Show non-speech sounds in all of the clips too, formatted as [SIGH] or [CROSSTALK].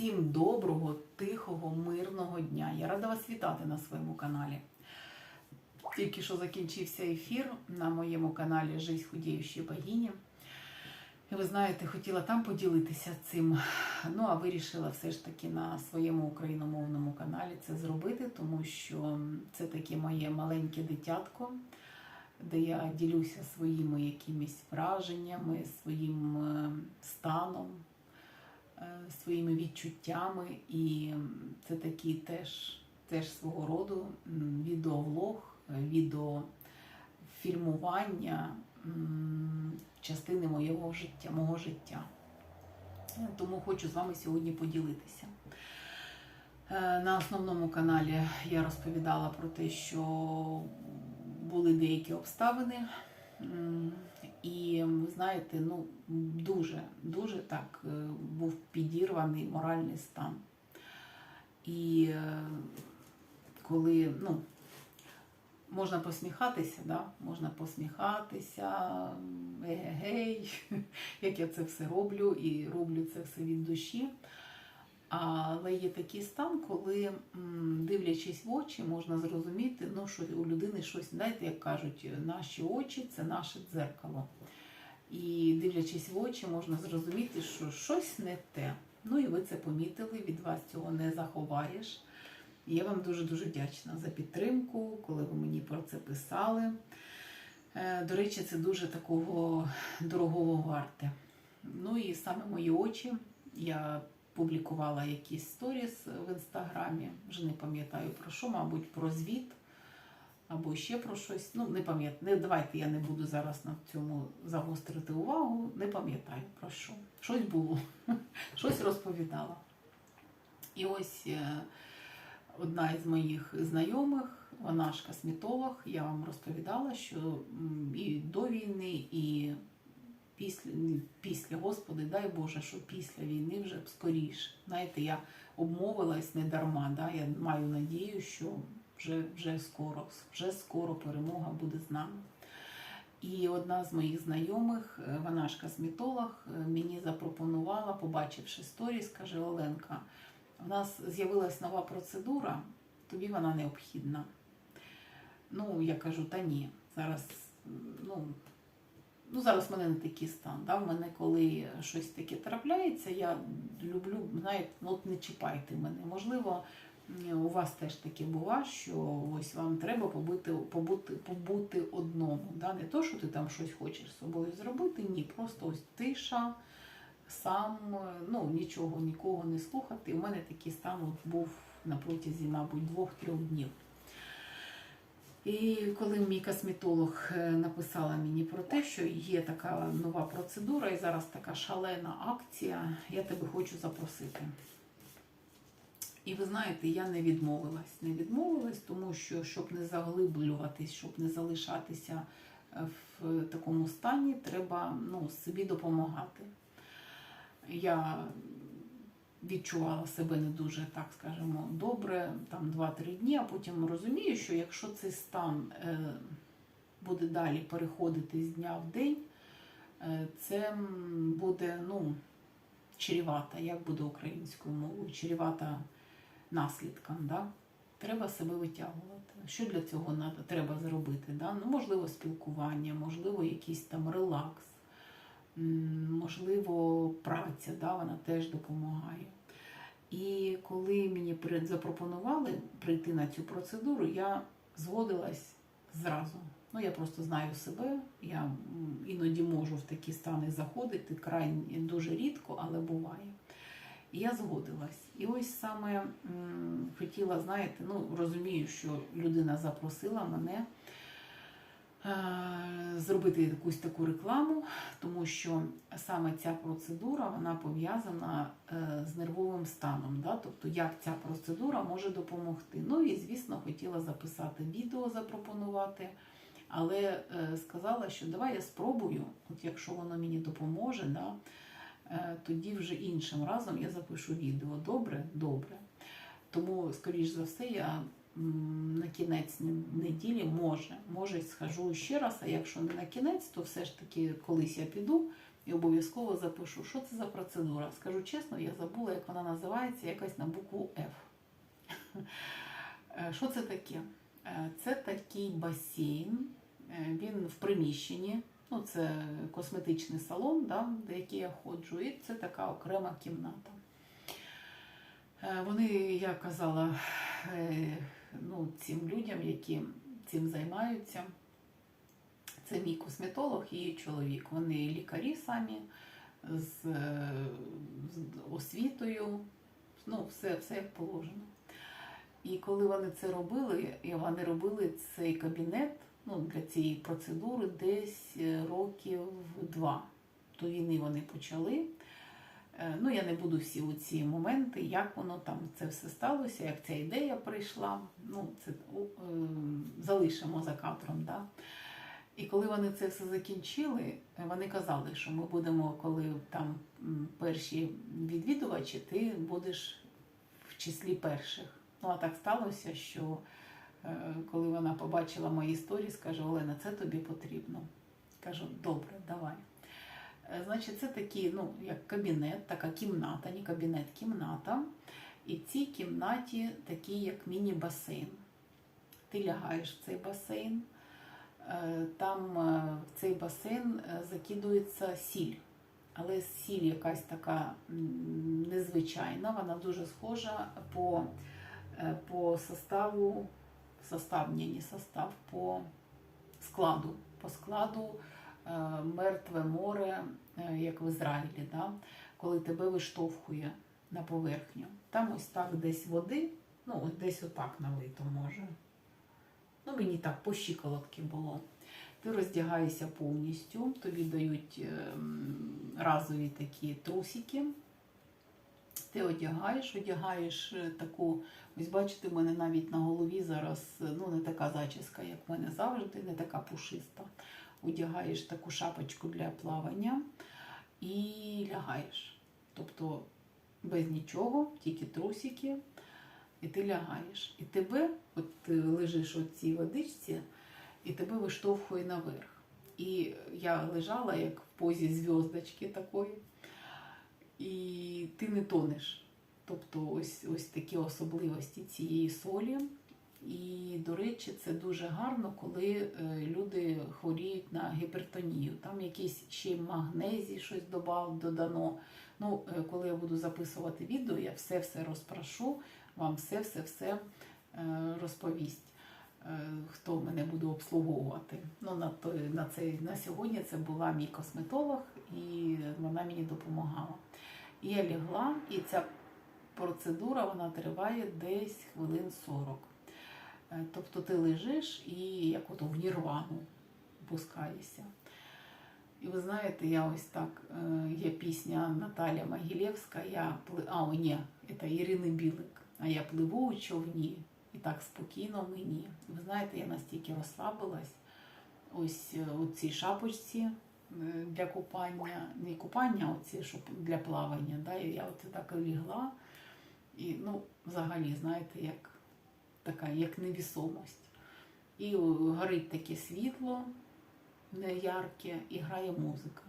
Всім доброго, тихого, мирного дня. Я рада вас вітати на своєму каналі. Тільки що закінчився ефір на моєму каналі Жизнь худіючої богині. І ви знаєте, хотіла там поділитися цим. Ну, а вирішила все ж таки на своєму україномовному каналі це зробити, тому що це таке моє маленьке дитятко, де я ділюся своїми якимись враженнями, своїм е, станом, своїми відчуттями. І це такий теж, теж свого роду відеовлог, е, відеофільмування частини моєго життя, мого життя. Е, Тому хочу з вами сьогодні поділитися. Е, На основному каналі я розповідала про те, що були деякі обставини, і ви знаєте, ну дуже, дуже так е, був підірваний моральний стан. І е, коли, ну, можна посміхатися, да? можна посміхатися, егегей, [LAUGHS] як я це все роблю, і роблю це все від душі. Але є такий стан, коли, дивлячись в очі, можна зрозуміти, ну, що у людини щось, знаєте, як кажуть, наші очі це наше дзеркало. І дивлячись в очі, можна зрозуміти, що щось не те. Ну і ви це помітили, від вас цього не заховаєш. Я вам дуже-дуже вдячна за підтримку, коли ви мені про це писали. Е, До речі, це дуже такого дорогого варте. Ну і саме мої очі. Я публікувала якісь сторіс в інстаграмі, вже не пам'ятаю про що, мабуть, про звіт або ще про щось. Ну, не пам'ятаю. Давайте я не буду зараз на цьому загострити увагу. Не пам'ятаю про що. Щось було, [LAUGHS] щось розповідала. І ось е, одна із моїх знайомих, вона ж косметолог, я вам розповідала, що і до війни, і після, після, Господи, дай Боже, що після війни вже скоріше. Знаєте, я обмовилась не дарма. Да? Я маю надію, що вже, вже скоро, вже скоро перемога буде з нами. І одна з моїх знайомих, е, вона ж косметолог, е, мені запропонувала, побачивши сторіс, каже Оленка, у нас з'явилась нова процедура, тобі вона необхідна. Ну, я кажу, та ні, зараз, ну, ну зараз в мене не такий стан. Да? В мене, коли щось таке трапляється, я люблю, знаєте, ну от не чіпайте мене. Можливо, у вас теж таке бува, що ось вам треба побути, побути, побути одному. Да? Не то, що ти там щось хочеш з собою зробити, ні, просто ось тиша, сам, ну нічого, нікого не слухати. У мене такий стан от був на протязі, мабуть, двох-трьох днів. І коли мій косметолог е, написала мені про те, що є така нова процедура і зараз така шалена акція, я тебе хочу запросити. І ви знаєте, я не відмовилась. Не відмовилась, тому що, щоб не заглиблюватись, щоб не залишатися е, в такому стані, треба ну, собі допомагати. Я відчувала себе не дуже, так скажемо, добре, там 2-3 дні, а потім розумію, що якщо цей стан е, буде далі переходити з дня в день, е, це буде ну, чрівата, як буде українською мовою, чрівата наслідкам. Да? Треба себе витягувати. Що для цього треба зробити? Да? Ну, можливо, спілкування, можливо, якийсь там релакс, можливо, праця, да? вона теж допомагає. І коли мені запропонували прийти на цю процедуру, я згодилась зразу. Ну, я просто знаю себе, я іноді можу в такі стани заходити, крайні дуже рідко, але буває. І я згодилась. І ось саме м, хотіла, знаєте, ну розумію, що людина запросила мене зробити якусь таку рекламу, тому що саме ця процедура вона пов'язана е, з нервовим станом. Да? Тобто, як ця процедура може допомогти. Ну і звісно, хотіла записати відео, запропонувати. Але е, сказала, що давай я спробую, от якщо воно мені допоможе, да, е, тоді вже іншим разом я запишу відео. Добре? Добре. Тому, скоріш за все, я на кінець неділі може, може схожу ще раз, а якщо не на кінець, то все ж таки колись я піду і обов'язково запишу, що це за процедура. Скажу чесно, я забула, як вона називається, якась на букву F. Е, Що це таке? Е, Це такий басейн, е, він в приміщенні. Ну, це косметичний салон, да, до який я ходжу, і це така окрема кімната. Вони, я казала, ну, цим людям, які цим займаються, це мій косметолог і її чоловік. Вони лікарі самі з, з освітою, ну, все, все як положено. І коли вони це робили, і вони робили цей кабінет ну, для цієї процедури десь е, років два. До війни вони почали. Е, Ну, я не буду всі ці моменти, як воно там це все сталося, як ця ідея прийшла. Ну, це о, е, залишимо за кадром. Да? І коли вони це все закінчили, е, вони казали, що ми будемо, коли там перші відвідувачі, ти будеш в числі перших. Ну а так сталося, що е, коли вона побачила мої історії, скаже: Олена, це тобі потрібно. Кажу, добре, давай. Е, Значить, це такий, ну, як кабінет, така кімната, не кабінет, кімната. І в цій кімнаті такий, як міні-басейн. Ти лягаєш в цей басейн, е, там е, в цей басейн закидується сіль. Але сіль якась така незвичайна, вона дуже схожа по, по составу, состав, не состав, по складу. По складу мертве море, е, як в Ізраїлі, да? коли тебе виштовхує на поверхню. Там ось так десь води, ну десь отак налито може. Ну, мені так по щиколотки було. Ти роздягаєшся повністю, тобі дають ем, разові такі трусики. Ти одягаєш, одягаєш е, таку, ось бачите, в мене навіть на голові зараз е, ну, не така зачіска, як в мене завжди, не така пушиста. Одягаєш таку шапочку для плавання і лягаєш. Тобто без нічого, тільки трусики, і ти лягаєш. І тебе, от ти лежиш у цій водичці, і тебе виштовхує наверх. І я лежала як в позі зв'язочки такої, і ти не тонеш. Тобто ось, ось такі особливості цієї солі. І, до речі, це дуже гарно, коли е, люди хворіють на гіпертонію. Там якийсь ще магнезій, щось добав, додано. Ну, е, коли я буду записувати відео, я все-все розпрошу, вам все-все-все е, розповість, хто мене буде обслуговувати. Ну, на, той, на, цей, на сьогодні це була мій косметолог, і вона мені допомагала. Я лягла, і ця процедура вона триває десь хвилин 40. Е, Тобто ти лежиш і як ото в нірвану пускаєшся. І ви знаєте, я ось так, е, є пісня Наталя Могилєвська, я пли... а, о, ні, це Ірини Білик. А я пливу у човні і так спокійно мені. І ви знаєте, я настільки розслабилась. Ось е, у цій шапочці для купання, не купання, оці, щоб для плавання. Да? Я от так лігла. І ну, взагалі, знаєте, як така як невісомость. І горить таке світло неярке і грає музика.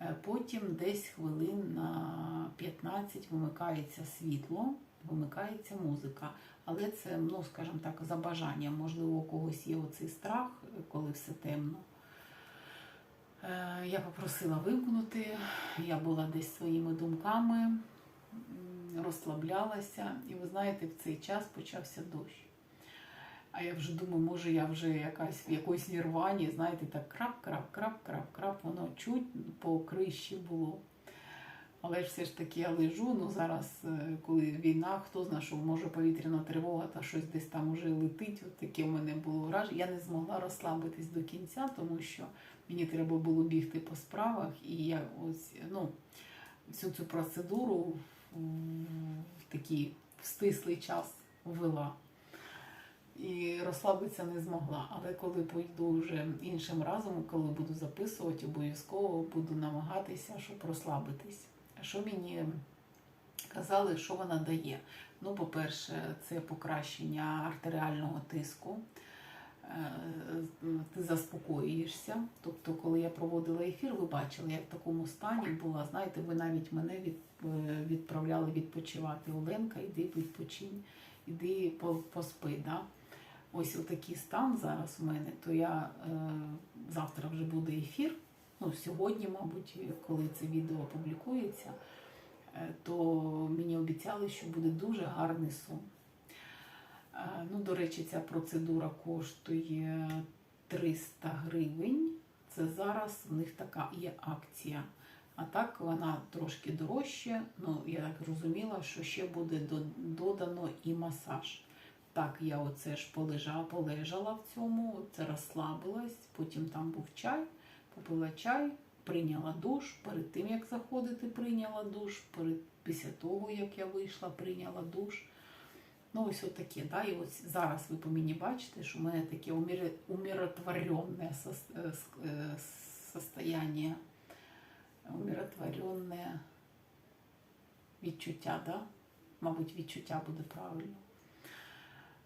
Е, Потім десь хвилин на 15 вимикається світло, вимикається музика. Але це, ну, скажімо так, за бажанням. Можливо, у когось є оцей страх, коли все темно. Е, Я попросила вимкнути, я була десь своїми думками, розслаблялася, і ви знаєте, в цей час почався дощ. А я вже думаю, може я вже якась в якоїсь нірвані, знаєте, так крап, крап, крап, крап, крап, воно чуть по крищі було. Але ж все ж таки я лежу, ну зараз, е, коли війна, хто знає, що може повітряна тривога та щось десь там уже летить. От таке в мене було враження. Я не змогла розслабитись до кінця, тому що мені треба було бігти по справах, і я ось ну, всю цю процедуру такий в стислий час ввела. І розслабитися не змогла. Але коли пойду вже іншим разом, коли буду записувати, обов'язково буду намагатися, щоб розслабитись. Що мені казали, що вона дає? Ну, по-перше, це покращення артеріального тиску. Е, ти заспокоюєшся. Тобто, коли я проводила ефір, ви бачили, я в такому стані була. Знаєте, ви навіть мене е, відправляли відпочивати. Оленка, іди відпочинь, іди по- поспи. Да? Ось отакий стан зараз у мене, то я е, завтра вже буде ефір. Ну, сьогодні, мабуть, коли це відео опублікується, е, то мені обіцяли, що буде дуже гарний сон. Е, Ну, до речі, ця процедура коштує 300 гривень. Це зараз в них така є акція. А так вона трошки дорожче. Ну, я так зрозуміла, що ще буде додано і масаж. Так, я оце ж полежала, полежала в цьому, це розслабилась, потім там був чай, попила чай, прийняла душ. Перед тим, як заходити, прийняла душ. Перед, після того, як я вийшла, прийняла душ. Ну, ось отаке, да? І ось зараз ви по мені бачите, що в мене таке умиротворенне е, е, состояние, умиротворенне відчуття, да? Мабуть, відчуття буде правильно.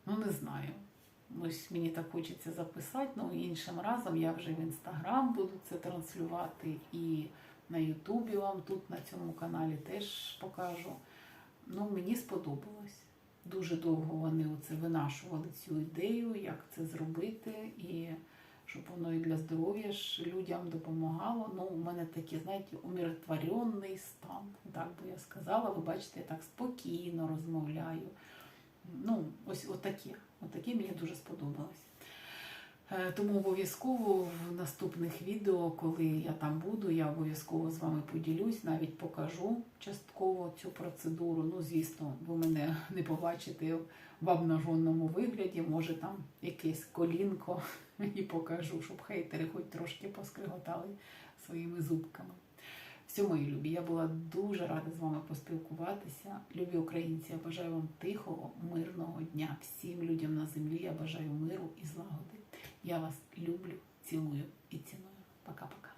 Ну, не знаю. Ось мені так хочеться записати, ну іншим разом я вже в інстаграм буду це транслювати і на Ютубі вам тут на цьому каналі теж покажу. Ну, мені сподобалось. Дуже довго вони оце винашували цю ідею, як це зробити, і щоб воно і для здоров'я ж людям допомагало. Ну, у мене такий, знаєте, умиротворений стан. Так би я сказала. Ви бачите, я так спокійно розмовляю. Ну, ось отаке. Отаке мені дуже сподобалось. Е, Тому обов'язково в наступних відео, коли я там буду, я обов'язково з вами поділюсь, навіть покажу частково цю процедуру. Ну, звісно, ви мене [LAUGHS] не побачите в обнаженому вигляді, може там якесь колінко [LAUGHS] і покажу, щоб хейтери хоч трошки поскриготали своїми зубками. Все, мої любі, я була дуже рада з вами поспілкуватися. Любі українці, я бажаю вам тихого, мирного дня. Всім людям на землі я бажаю миру і злагоди. Я вас люблю, цілую и ціную. Пока-пока.